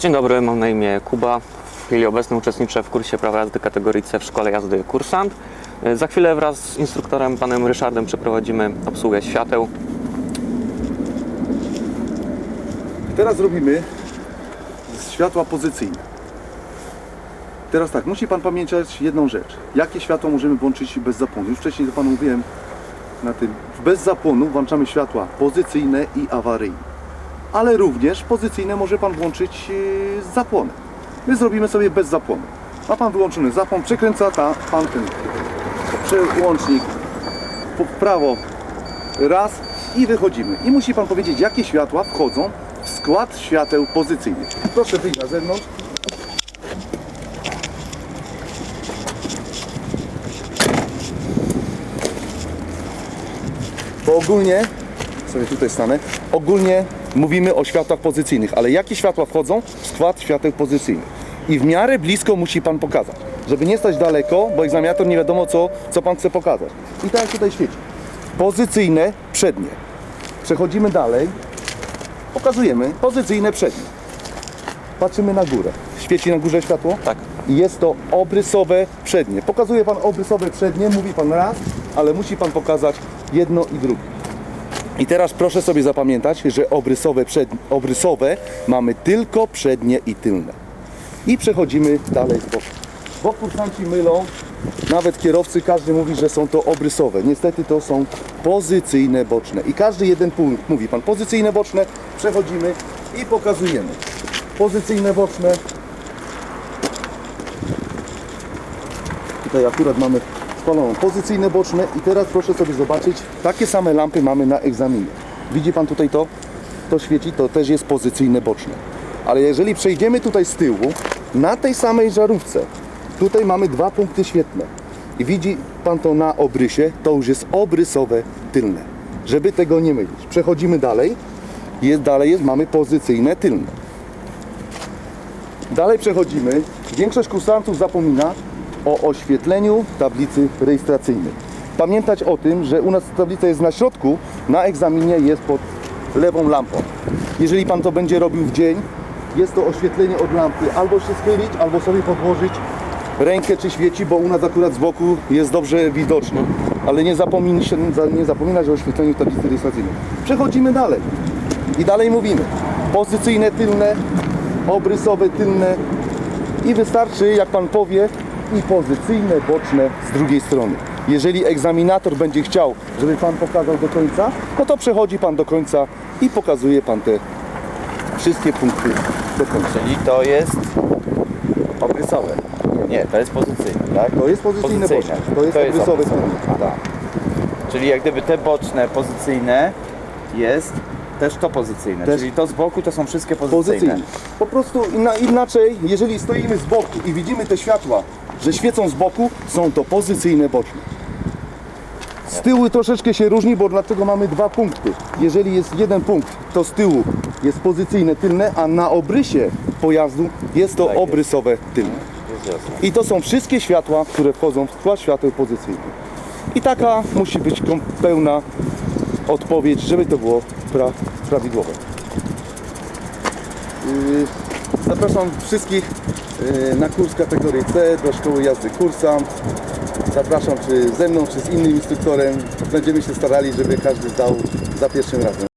Dzień dobry, mam na imię Kuba. W chwili obecnej uczestniczę w kursie prawa jazdy kategorii C w szkole jazdy Kursant. Za chwilę wraz z instruktorem panem Ryszardem przeprowadzimy obsługę świateł. Teraz robimy światła pozycyjne. Teraz tak, musi Pan pamiętać jedną rzecz. Jakie światła możemy włączyć bez zapłonu? Już wcześniej to Panu mówiłem na tym. Bez zapłonu włączamy światła pozycyjne i awaryjne. Ale również pozycyjne może Pan włączyć z zapłonem. My zrobimy sobie bez zapłonu. Ma Pan wyłączony zapłon, przekręca ta, Pan ten przełącznik w prawo raz i wychodzimy. I musi Pan powiedzieć, jakie światła wchodzą w skład świateł pozycyjnych. Proszę wyjść na zewnątrz. Bo ogólnie, sobie tutaj stanę, ogólnie mówimy o światłach pozycyjnych, ale jakie światła wchodzą w skład świateł pozycyjnych? I w miarę blisko musi Pan pokazać, żeby nie stać daleko, bo egzaminator nie wiadomo co, co Pan chce pokazać. I tak tutaj świeci. Pozycyjne przednie. Przechodzimy dalej. Pokazujemy pozycyjne przednie. Patrzymy na górę. Świeci na górze światło? Tak. I jest to obrysowe przednie. Pokazuje Pan obrysowe przednie, mówi Pan raz, ale musi Pan pokazać jedno i drugie. I teraz proszę sobie zapamiętać, że obrysowe, przed, obrysowe mamy tylko przednie i tylne. I przechodzimy dalej z boku. Bo kursanci mylą, nawet kierowcy, każdy mówi, że są to obrysowe. Niestety to są pozycyjne boczne. I każdy jeden punkt mówi Pan pozycyjne boczne, przechodzimy i pokazujemy. Pozycyjne boczne, Tutaj akurat mamy spaloną pozycyjne boczne i teraz proszę sobie zobaczyć, takie same lampy mamy na egzaminie. Widzi Pan tutaj to? To świeci, to też jest pozycyjne boczne. Ale jeżeli przejdziemy tutaj z tyłu, na tej samej żarówce, tutaj mamy dwa punkty świetne. I widzi Pan to na obrysie, to już jest obrysowe tylne. Żeby tego nie mylić. Przechodzimy dalej. Jest, dalej jest, mamy pozycyjne tylne. Dalej przechodzimy. Większość kursantów zapomina o oświetleniu tablicy rejestracyjnej. Pamiętać o tym, że u nas tablica jest na środku, na egzaminie jest pod lewą lampą. Jeżeli Pan to będzie robił w dzień, jest to oświetlenie od lampy. Albo się schylić, albo sobie podłożyć rękę czy świeci, bo u nas akurat z boku jest dobrze widoczny. Ale nie zapominać, nie zapominać o oświetleniu tablicy rejestracyjnej. Przechodzimy dalej. I dalej mówimy. Pozycyjne tylne, obrysowe tylne i wystarczy, jak Pan powie, i pozycyjne boczne z drugiej strony. Jeżeli egzaminator będzie chciał, żeby Pan pokazał do końca, no to przechodzi Pan do końca i pokazuje Pan te wszystkie punkty do końca. Czyli to jest obrysowe. Nie, to jest pozycyjne, tak? To jest pozycyjne boczne, to jest obrysowe obrysowe. tylne. Tak. Czyli jak gdyby te boczne, pozycyjne jest też to pozycyjne. Też- Czyli to z boku to są wszystkie pozycyjne. Pozycyjne. Po prostu inna, inaczej, jeżeli stoimy z boku i widzimy te światła, że świecą z boku, są to pozycyjne boczne. Z tyłu troszeczkę się różni, bo dlatego mamy dwa punkty. Jeżeli jest jeden punkt, to z tyłu jest pozycyjne tylne, a na obrysie pojazdu jest to Tak jest. obrysowe tylne. Jest jasne. I to są wszystkie światła, które wchodzą w skład świateł pozycyjnych. I taka musi być kom- pełna odpowiedź, żeby to było pra- prawidłowe. Yy, Zapraszam wszystkich yy, na kurs kategorii C do szkoły jazdy Kursant. Zapraszam czy ze mną, czy z innym instruktorem. Będziemy się starali, żeby każdy zdał za pierwszym razem.